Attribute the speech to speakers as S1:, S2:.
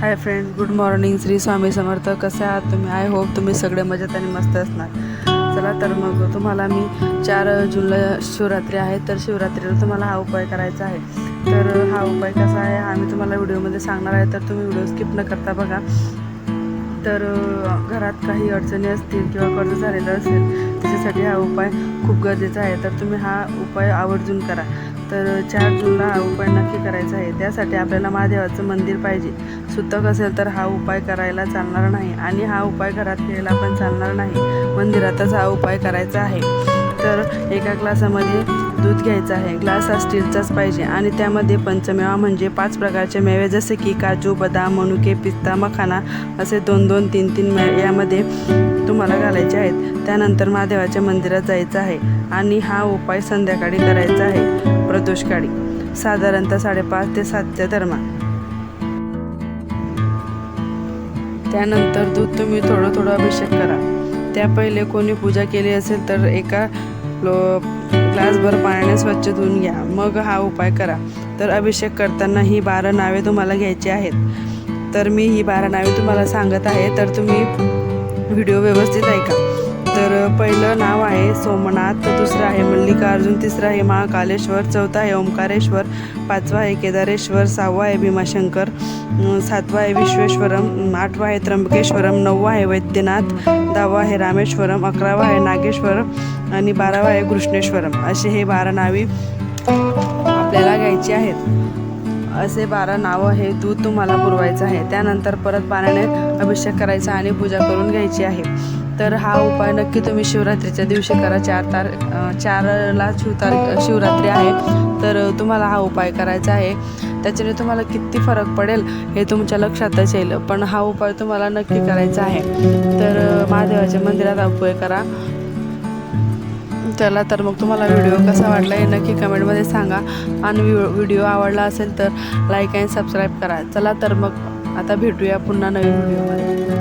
S1: Hi friend good morning Shri Swami Samarth. कसे आहात तुम्ही? आय होप तुम्ही सगळे मजेत आणि मस्त असणार. चला तर मग तुम्हाला मी चार जूनला शिवरात्री आहे तर शिवरात्रीला तुम्हाला हा उपाय करायचा आहे. तर हा उपाय कसा आहे हा मी तुम्हाला व्हिडिओमध्ये सांगणार आहे तर तुम्ही व्हिडिओ स्किप न करता बघा. तर घरात काही अडचणी असतील किंवा कर्ज झालेलं असेल त्याच्यासाठी हा उपाय खूप गरजेचा आहे. तर तुम्ही हा उपाय आवर्जून करा. तर चार जूनला हा उपाय नक्की करायचा आहे. त्यासाठी आपल्याला महादेवाचं मंदिर पाहिजे. सुतक असेल तर हा उपाय करायला चालणार नाही आणि हा उपाय घरात केलेला पण चालणार नाही. मंदिरातच हा उपाय करायचा आहे. तर एका ग्लासामध्ये दूध घ्यायचं आहे. ग्लास हा स्टीलचाच पाहिजे आणि त्यामध्ये पंचमेवा म्हणजे पाच प्रकारचे मेवे जसे की काजू बदाम मनुके पिस्ता मखाना असे दोन दोन तीन तीन मेवे यामध्ये तुम्हाला घालायचे आहेत. त्यानंतर महादेवाच्या मंदिरात जायचं आहे आणि हा उपाय संध्याकाळी करायचा आहे. प्रदोषकाळी साधारणतः साडेपाच ते सातच्या दरम्यान. त्यानंतर दूध तुम्ही थोडं थोडं अभिषेक करा. त्या पहिले कोणी पूजा केली असेल तर एका लो ग्लासभर पाण्याने स्वच्छ धुवून घ्या. मग हा उपाय करा. तर अभिषेक करताना ही बारा नावे तुम्हाला घ्यायची आहेत. तर मी ही बारा नावे तुम्हाला सांगत आहे. तर तुम्ही व्हिडिओ व्यवस्थित ऐका. तर पहिलं नाव आहे सोमनाथ दुसरं आहे मल्लिकार्जुन तिसरं आहे महाकालेश्वर चौथं आहे ओंकारेश्वर पाचवा आहे केदारेश्वर सहावा आहे भीमाशंकर सातवा आहे विश्वेश्वरम आठवा आहे त्र्यंबकेश्वरम नववा आहे वैद्यनाथ दहावा आहे रामेश्वरम अकरावा आहे नागेश्वरम आणि बारावा आहे कृष्णेश्वरम. असे हे बारा नावी आपल्याला घ्यायची आहेत. असे बारा नावं हे दूध तुम्हाला पुरवायचं आहे. त्यानंतर परत पाण्याने अभिषेक करायचा आणि पूजा करून घ्यायची आहे. तर हा उपाय नक्की तुम्ही शिवरात्रीच्या दिवशी करा. चार तार चारला चारला शिवतार शिवरात्री आहे. तर तुम्हाला हा उपाय करायचा आहे. त्याच्याने तुम्हाला किती फरक पडेल हे तुमच्या लक्षातच येईल. पण हा उपाय तुम्हाला नक्की करायचा आहे. तर महादेवाच्या मंदिरात उपाय करा. चला तर मग तुम्हाला व्हिडिओ कसा वाटला हे नक्की कमेंटमध्ये सांगा. आणि व्हिडिओ व्हिडिओ आवडला असेल तर लाईक आणि सबस्क्राईब करा. चला तर मग आता भेटूया पुन्हा नवीन व्हिडिओमध्ये.